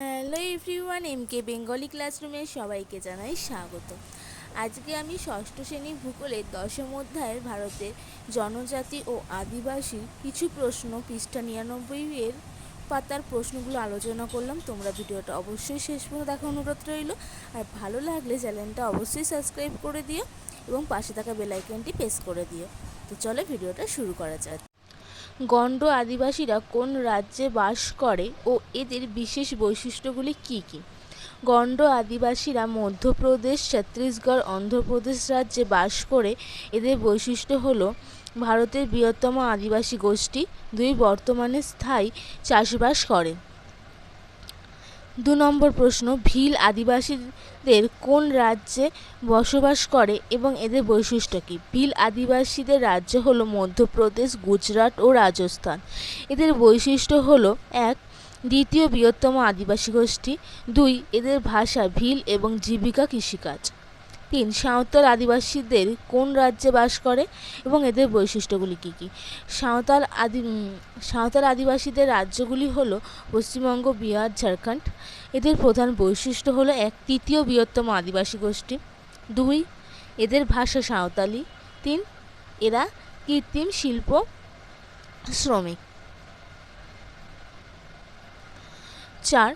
Hello everyone M K Bengali ক্লাসরুমে সবাইকে জানাই স্বাগত। আজকে আমি ষষ্ঠ শ্রেণি ভূগোলের দশম অধ্যায়ের ভারতের জনজাতি ও আদিবাসী কিছু প্রশ্ন পৃষ্ঠা নিরানব্বই এর পাতার প্রশ্নগুলো আলোচনা করলাম। তোমরা ভিডিওটা অবশ্যই শেষ পর্যন্ত দেখা অনুরোধ রইল। আর ভালো লাগলে চ্যানেলটা অবশ্যই সাবস্ক্রাইব করে দিও এবং পাশে থাকা বেলাইকনটি প্রেস করে দিও। তো চলো ভিডিওটা শুরু করা যাক। গণ্ড আদিবাসীরা কোন রাজ্যে বাস করে ও এদের বিশেষ বৈশিষ্ট্যগুলি কী কী? গন্ড আদিবাসীরা মধ্যপ্রদেশ, ছত্তিশগড়, অন্ধ্রপ্রদেশ রাজ্যে বাস করে। এদের বৈশিষ্ট্য হল ভারতের বৃহত্তম আদিবাসী গোষ্ঠী, দুই বর্তমানে স্থায়ী চাষবাস করে। দু নম্বর প্রশ্ন, ভিল আদিবাসীদের কোন রাজ্যে বসবাস করে এবং এদের বৈশিষ্ট্য কী? ভিল আদিবাসীদের রাজ্য হলো মধ্যপ্রদেশ, গুজরাট ও রাজস্থান। এদের বৈশিষ্ট্য হলো, এক, দ্বিতীয় বৃহত্তম আদিবাসী গোষ্ঠী। দুই, এদের ভাষা ভিল এবং জীবিকা কৃষিকাজ। তিন সাঁওতাল আদিবাসীদের কোন রাজ্যে বাস করে এবং এদের বৈশিষ্ট্যগুলি কী কী? সাঁওতাল আদি সাঁওতাল আদিবাসীদের রাজ্যগুলি হলো পশ্চিমবঙ্গ, বিহার, ঝাড়খণ্ড। এদের প্রধান বৈশিষ্ট্য হলো এক, তৃতীয় বৃহত্তম আদিবাসী গোষ্ঠী। দুই, এদের ভাষা সাঁওতালি। তিন, এরা কৃত্রিম শিল্প শ্রমিক। চার,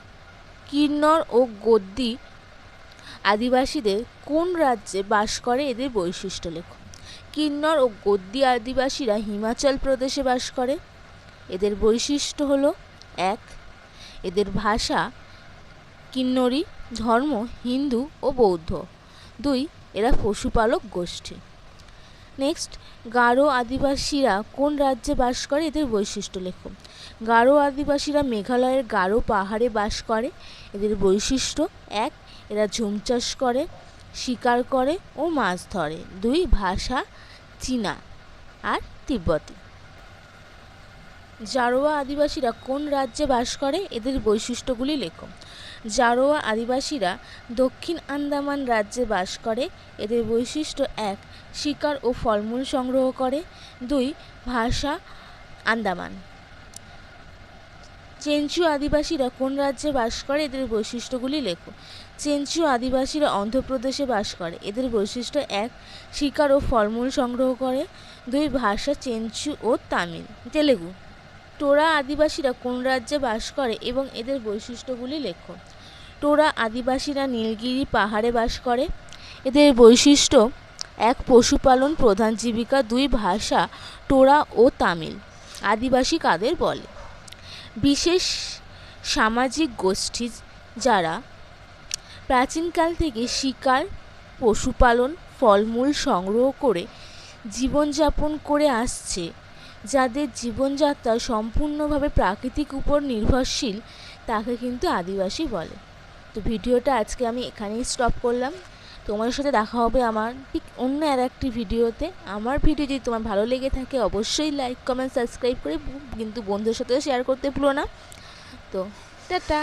কিন্নর ও গদ্দি আদিবাসীদের কোন রাজ্যে বাস করে এদের বৈশিষ্ট্য লেখো। কিন্নর ও গদ্দি আদিবাসীরা হিমাচল প্রদেশে বাস করে। এদের বৈশিষ্ট্য হলো, এক, এদের ভাষা কিন্নরি, ধর্ম হিন্দু ও বৌদ্ধ। দুই, এরা পশুপালক গোষ্ঠী। নেক্সট গারো আদিবাসীরা কোন রাজ্যে বাস করে? এদের বৈশিষ্ট্য লেখো। গারো আদিবাসীরা মেঘালয়ের গারো পাহাড়ে বাস করে। এদের বৈশিষ্ট্য, এক, এরা ঝুম চাষ করে, শিকার করে ও মাছ ধরে। দুই, ভাষা, চীনা আর তিব্বতী। জারোয়া আদিবাসীরা কোন রাজ্যে বাস করে এদের বৈশিষ্ট্যগুলি লেখো। জারোয়া আদিবাসীরা দক্ষিণ আন্দামান রাজ্যে বাস করে, এদের বৈশিষ্ট্য এক, শিকার ও ফলমূল সংগ্রহ করে, দুই, ভাষা, আন্দামান। চেঞ্চু আদিবাসীরা কোন রাজ্যে বাস করে এদের বৈশিষ্ট্যগুলি লেখো। চেঞ্চু আদিবাসীরা অন্ধ্রপ্রদেশে বাস করে, এদের বৈশিষ্ট্য এক, শিকার ও ফলমূল সংগ্রহ করে, দুই, ভাষা, চেঞ্চু ও তামিল। তেলেগু। টোরা আদিবাসীরা কোন রাজ্যে বাস করে এবং এদের বৈশিষ্ট্যগুলি লেখো। টোরা আদিবাসীরা নীলগিরি পাহাড়ে বাস করে। এদের বৈশিষ্ট্য, এক পশুপালন প্রধান জীবিকা দুই ভাষা, টোরা ও তামিল। আদিবাসী কাদের বলে? বিশেষ সামাজিক গোষ্ঠী যারা প্রাচীনকাল থেকে শিকার, পশুপালন, ফলমূল সংগ্রহ করে জীবনযাপন করে আসছে যাদের জীবনযাত্রা সম্পূর্ণভাবে প্রাকৃতিক উপর নির্ভরশীল, তাকে কিন্তু আদিবাসী বলে। তো ভিডিওটা আজকে আমি এখানেই স্টপ করলাম। তোমাদের সাথে দেখা হবে আমার ঠিক অন্য আর একটি ভিডিওতে। আমার ভিডিও যদি তোমার ভালো লেগে থাকে, অবশ্যই লাইক কমেন্ট সাবস্ক্রাইব করে কিন্তু বন্ধুদের সাথেও শেয়ার করতে ভুলো না। তো টাটা!